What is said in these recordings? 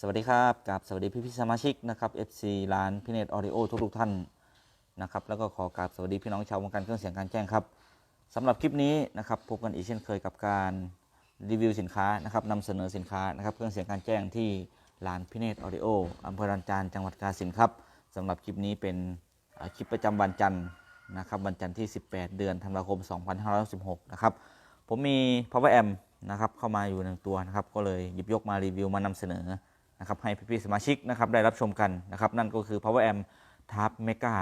สวัสดีครับกับสวัสดีพี่พี่สมาชิกนะครับ FC ร้านพิเนตออดิโอทุกๆท่านนะครับแล้วก็ขอกราบสวัสดีพี่น้องชาววงการเครื่องเสียงการแจ้งครับสำหรับคลิปนี้นะครับพบกันอีกเช่นเคยกับการรีวิวสินค้านะครับนำเสนอสินค้านะครับเครื่องเสียงการแจ้งที่ร้านพิเนตออดิโออำเภอรันจานจังหวัดกาฬสินครับสำหรับคลิปนี้เป็นคลิปประจำวันจันทร์นะครับวันจันทร์ที่ 18 เดือนธันวาคม 2516นะครับผมมี power amp นะครับเข้ามาอยู่หนึ่งตัวนะครับก็เลยหยิบยกมารีวิวมานำเสนอ นะครับให้พี่ๆสมาชิกนะครับได้รับชมกันนะครับนั่นก็คือ Power Amp Tab Mega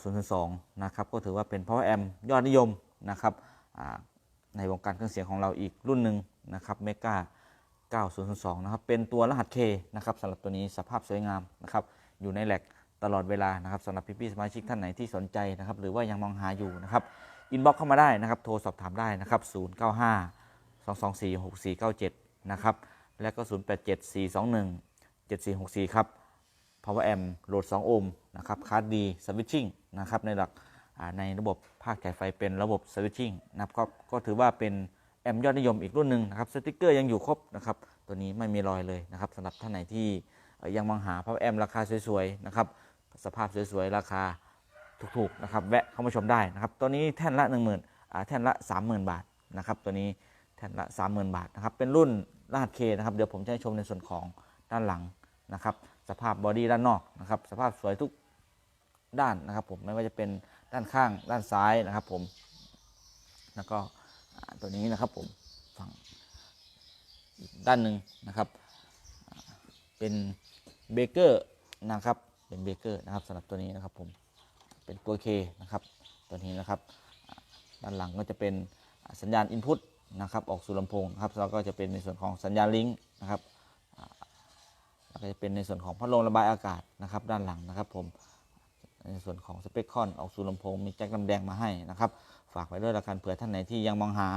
9002นะครับก็ถือว่าเป็น Power Amp ยอดนิยมนะครับในวงการเครื่องเสียงของเราอีกรุ่นหนึ่งนะครับ Mega 9002 นะครับ เป็นตัวรหัส K นะครับสำหรับตัวนี้สภาพสวยงามนะครับ อยู่ในแหลกตลอดเวลานะครับสำหรับพี่ๆสมาชิกท่านไหนที่สนใจนะครับ หรือว่ายังมองหาอยู่นะครับ อินบ็อกเข้ามาได้นะครับ โทรสอบถามได้นะครับ 095 224 6497 นะครับ และก็ 087 421 7464 ครับ Power Amp โหลด 2 โอห์มนะครับคาร์ดดีสวิตชิ่งนะครับในหลักในระบบภาคจ่ายไฟเป็นระบบสวิตชิ่งนะครับก็ก็ถือว่าเป็นแอมยอดนิยมอีกรุ่นหนึ่งนะครับสติกเกอร์ยังอยู่ครบนะครับตัวนี้ไม่มีรอยเลยนะครับสำหรับท่านไหนที่ยังมองหา Power Amp ราคาสวยๆนะครับสภาพสวยๆ ราคาถูกๆนะครับแวะเข้ามาชมได้นะครับตัวนี้แท่นละ 1 0,000อ่าแท่นละ 30,000 บาทนะครับตัวนี้ แท่นละ 30,000 บาทนะครับ เป็นรุ่นรหัสเคนะครับ เดี๋ยวผมจะให้ชมในส่วนของด้านหลังนะครับ สภาพบอดี้ด้านนอกนะครับ สภาพสวยทุกด้านนะครับ ผม ไม่ว่าจะเป็นด้านข้าง ด้านซ้ายนะครับ ผม แล้วก็ตัวนี้นะครับผมฝั่งด้านหนึ่งนะครับ เป็นเบเกอร์นะครับ เป็นเบเกอร์นะครับสำหรับตัวนี้นะครับผม เป็นตัวเคนะครับ ตัวนี้นะครับ ด้านหลังก็จะเป็นสัญญาณอิ นะครับออกสู่ลำโพงครับแล้วก็จะเป็นในส่วนของสัญญาณลิงก์นะครับแล้วก็จะเป็นในส่วนของพัดลมระบายอากาศนะครับด้านหลังนะครับผมในส่วนของสเปคคอนออกสู่ลำโพงมีแจ็คลำแดงมาให้นะครับฝากไว้ด้วยละกันเผื่อท่านไหนที่ยังมองหา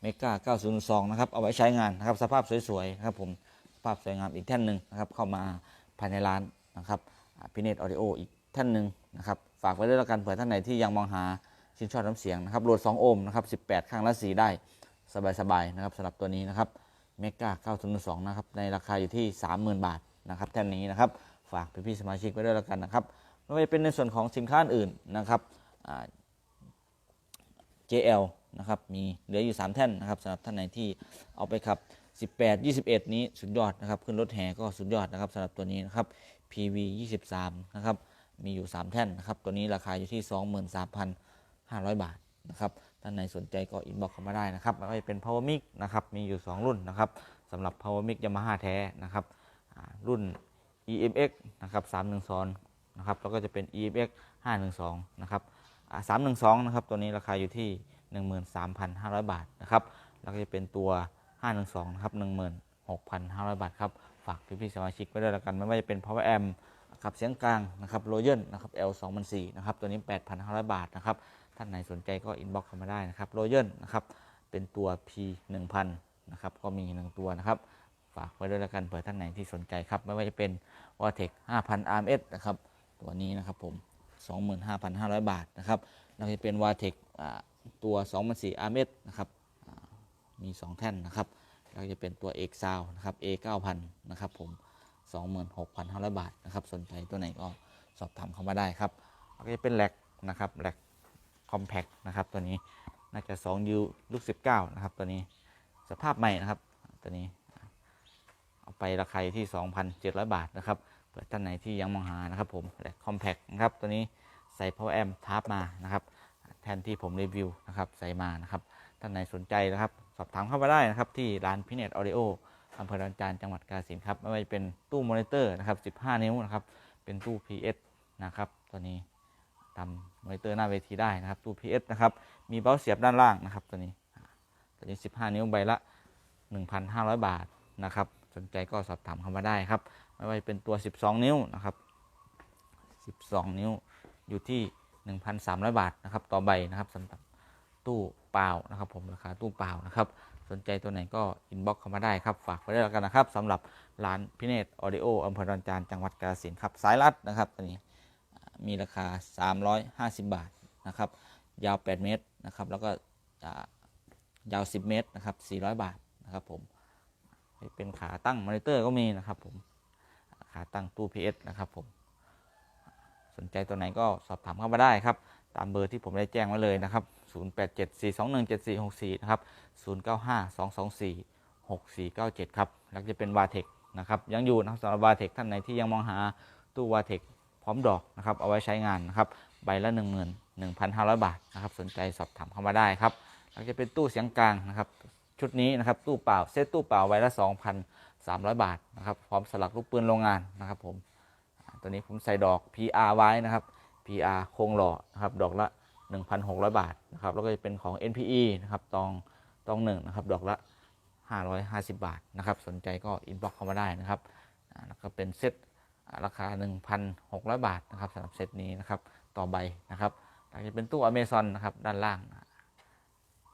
เมกา902 นะครับ เอาไว้ใช้งานนะครับ สภาพสวยๆครับผม สภาพสวยงามอีกแท่นหนึ่งนะครับ เข้ามาภายในร้านนะครับพิเนตออดิโออีกแท่นหนึ่งนะครับ ฝากไว้ด้วยละกันเผื่อท่านไหนที่ยังมองหาชิ้นชอบน้ำเสียงนะครับ โหลด 2 โอห์มนะครับ 18 ข้างละสีได้ สบายๆนะครับสำหรับตัวนี้นะครับเมกา902นสองนะครับในราคาอยู่ที่30,000บาทนะครับแท่นนี้นะครับฝากพี่ๆสมาชิกไว้ด้วยแล้วกันนะครับไม่ว่าจะเป็นในส่วนของสินค้าอื่นนะครับ JL นะครับมีเหลืออยู่ 3 แท่นนะครับสำหรับท่านไหนที่เอาไปขับ 18 21 นี้สุดยอดนะครับ ขึ้นรถแห่ก็สุดยอดนะครับสำหรับตัวนี้นะครับ PV 23นะครับมีอยู่ 3 แท่นนะครับ ตัวนี้ราคาอยู่ที่ 23,500 บาทนะครับ ท่านไหนสนใจก็อินบ็อกเข้ามาได้นะครับแล้วก็จะเป็น Power Mic นะครับมีอยู่ 2 รุ่นนะครับสำหรับ Power Mic Yamaha แท้นะครับรุ่น EMX นะครับ312นะครับแล้วก็จะเป็น EMX 512นะครับ312นะครับตัวนี้ราคาอยู่ที่ 13,500 บาทนะครับแล้วก็จะเป็นตัว 512นะครับ16,500 บาทครับฝากพี่ๆสมาชิกไว้ด้วยแล้วกันไม่ว่าจะเป็น Power Amp ขับเสียงกลางนะครับ Royal นะครับ L 2 0 0นะครับตัวนี้ 8,500 บาทนะครับ ท่านไหนสนใจก็อินบ็อกซ์เข้ามาได้นะครับ Royal นะครับเป็นตัว P 1000นะครับก็มีหนึ่งตัวนะครับ ฝากไว้ด้วยแล้วกันเผื่อท่านไหนที่สนใจครับ ไม่ว่าจะเป็น w a t e c 5,000 RMS นะครับตัวนี้นะครับผม 25,500 บาทนะครับแล้วจะเป็น w a t e c ตัว2,400 RMS นะครับมี 2 แท่นนะครับแล้วจะเป็นตัว X s o u n d นะครับ A 9,000นะครับผม 26,500 บาทนะครับสนใจตัวไหนก็สอบถามเข้ามาได้ครับแล้วก็จะเป็นแหลกนะครับแหลก คอมแพ t นะครับตัวนี้น่าจะ2 U ลูก 19 นะครับ ตัวนี้สภาพใหม่นะครับ ตัวนี้ เอาไปราคาที่ 2,700 บาทนะครับเผื่อท่านไหนที่ยังมองหานะครับผมและคอมแพ t นะครับตัวนี้ใส่ power amp ทับมานะครับ แทนที่ผมรีวิวนะครับใส่มานะครับท่านไหนสนใจนะครับ สอบถามเข้ามาได้นะครับ ที่ร้านพิเนตออดิโออำเภอดอนจานจังหวัดกาฬสินธุ์ครับไม่ว่าจะเป็นตู้มอนิเตอร์นะครับ 15 นิ้วนะครับ เป็นตู้ PS นะครับ ตัวนี้ ทำมอนิเตอร์หน้าเวทีได้นะครับตู้ PS นะครับ มีเบ้าเสียบด้านล่างนะครับตัวนี้อ่าตัวนี้ 15 นิ้วใบละ 1,500 บาทนะครับ สนใจก็สอบถามเข้ามาได้ครับ ไม่ว่าจะเป็นตัว 12 นิ้วนะครับ 12 นิ้วอยู่ที่ 1,300 บาทนะครับ ต่อใบนะครับสำหรับตู้เปล่านะครับ ผมราคาตู้เปล่านะครับ สนใจตัวไหนก็อินบ็อกเข้ามาได้ครับ ฝากไว้ด้วยแล้วกันนะครับสำหรับร้านพิเนตออดิโออำเภอดอนจานจังหวัดกาฬสินธุ์ครับ สายรัดนะครับตัวนี้ มีราคา 350 บาทนะครับ ยาว 8 เมตรนะครับ แล้วก็ยาว 10 เมตรนะครับ 400 บาทนะครับผมเป็นขาตั้งมอนิเตอร์ก็มีนะครับผมขาตั้งตู้ PS นะครับผมสนใจตัวไหนก็สอบถามเข้ามาได้ครับ ตามเบอร์ที่ผมได้แจ้งไว้เลยนะครับ 0874217464 นะครับ 0952246497 ครับ แล้วจะเป็นวาเทคนะครับ ยังอยู่นะครับสำหรับวาเทคท่านไหนที่ยังมองหาตู้วาเทค พร้อมดอกนะครับเอาไว้ใช้งานนะครับใบละ 11,500 บาทนะครับสนใจสอบถามเข้ามาได้ครับแล้วจะเป็นตู้เสียงกลางนะครับชุดนี้นะครับตู้เปล่าเซตตู้เปล่าใบละ 2,300 บาทนะครับพร้อมสลักลูกปืนโรงงานนะครับผมตัวนี้ผมใส่ดอก PR ไว้นะครับ PR โครงหล่อนะครับดอกละ 1,600 บาทนะครับแล้วก็จะเป็นของ NPE นะครับตองตองหนึ่งนะครับดอกละ550 บาทนะครับสนใจก็อินบ็อกเข้ามาได้นะครับแล้วก็เป็นเซต ราคา 1,600 บาทนะครับสำหรับเซตนี้นะครับต่อใบนะครับแล้วจะเป็นตู้ Amazon นะครับด้านล่าง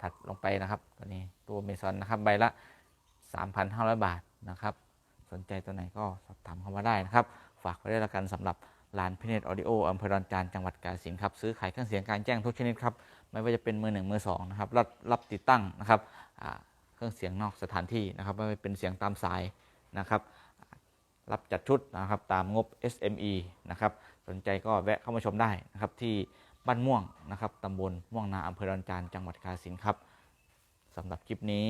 ถัดลงไปนะครับตัวนี้ตู้ Amazon นะครับใบละ 3,500 บาทนะครับ สนใจตัวไหนก็สอบถามเข้ามาได้นะครับ ฝากไว้ด้วยละกันสำหรับร้านพิเนตออดิโออำเภอดอนจานจังหวัดกาฬสินธุ์ครับซื้อขายเครื่องเสียงการแจ้งทุกชนิดครับไม่ว่าจะเป็นมือหนึ่งมือสองนะครับรับรับติดตั้งนะครับเครื่องเสียงนอกสถานที่นะครับไม่ว่าเป็นเสียงตามสายนะครับ รับจัดชุดนะครับตามงบ SME นะครับสนใจก็แวะเข้ามาชมได้นะครับที่บ้านม่วงนะครับตำบลม่วงนาอำเภอดอนจานจังหวัดกาฬสินธุ์ครับสำหรับคลิปนี้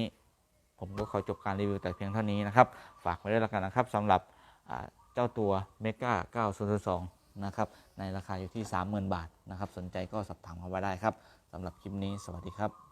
ผมก็ขอจบการรีวิวแต่เพียงเท่านี้นะครับ ฝากไว้ด้วยแล้วกันนะครับสำหรับเจ้าตัวเมกา9002นะครับในราคาอยู่ที่ 30,000 บาทนะครับ สนใจก็สอบถามเข้ามาได้ครับสำหรับคลิปนี้สวัสดีครับ